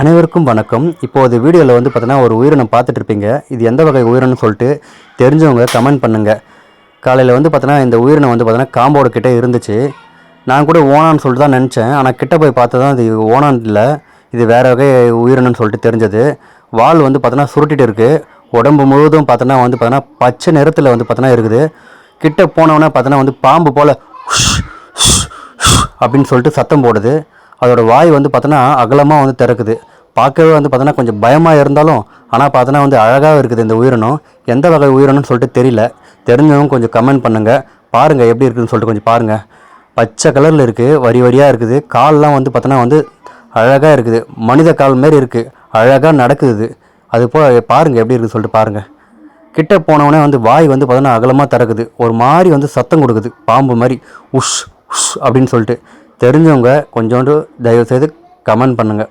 அனைவருக்கும் வணக்கம். இப்போது வீடியோவில் வந்து பார்த்தீங்கன்னா ஒரு உயிரினம் பார்த்துட்டு இருப்பீங்க இது எந்த வகை உயிரினம்னு சொல்லிட்டு தெரிஞ்சவங்க கமெண்ட் பண்ணுங்கள் காலையில் வந்து பார்த்தீங்கன்னா இந்த உயிரினம் வந்து பார்த்தீங்கன்னா காம்போட கிட்டே இருந்துச்சு. நான் கூட ஓனான்னு சொல்லிட்டு தான் நினச்சேன். ஆனால் கிட்ட போய் பார்த்தா தான் இது ஓனான் இல்லை. இது வேறு வகை உயிரினம்னு சொல்லிட்டு தெரிஞ்சது. வால் வந்து பார்த்தோன்னா சுருட்டிட்டு இருக்குது உடம்பு முழுவதும் பார்த்தோன்னா வந்து பார்த்தோன்னா பச்சை நிறத்தில் வந்து பார்த்தோன்னா இருக்குது. கிட்ட போனவொன்னே பார்த்தோன்னா வந்து பாம்பு போல் அப்படின்னு சொல்லிட்டு சத்தம் போடுது. அதோட வாய் வந்து பார்த்தோன்னா அகலமாக வந்து திறக்குது. பார்க்கவே வந்து பார்த்தோன்னா கொஞ்சம் பயமாக இருந்தாலும் ஆனால் பார்த்தோன்னா வந்து அழகாக இருக்குது இந்த உயிரினம். எந்த வகை உயிரினம்னு சொல்லிட்டு தெரியல. தெரிஞ்சவங்க கொஞ்சம் கமெண்ட் பண்ணுங்கள் பாருங்கள் எப்படி இருக்குதுன்னு சொல்லிட்டு கொஞ்சம் பாருங்கள் பச்சை கலரில் இருக்குது வரி வரியாக இருக்குது. கால்லாம் வந்து பார்த்தோன்னா வந்து அழகாக இருக்குது. மனித கால் மாரி இருக்குது அழகாக நடக்குது. இது. அது போல் பாருங்கள் எப்படி இருக்குதுன்னு சொல்லிட்டு பாருங்கள் கிட்ட போனவொடனே வந்து வாய் வந்து பார்த்தோன்னா அகலமாக திறக்குது. ஒரு மாதிரி வந்து சத்தம் கொடுக்குது. பாம்பு மாதிரி உஷ் உஷ் அப்படின்னு சொல்லிட்டு. தெரிஞ்சவங்க கொஞ்சோண்டு தயவுசெய்து கமெண்ட் பண்ணுங்கள்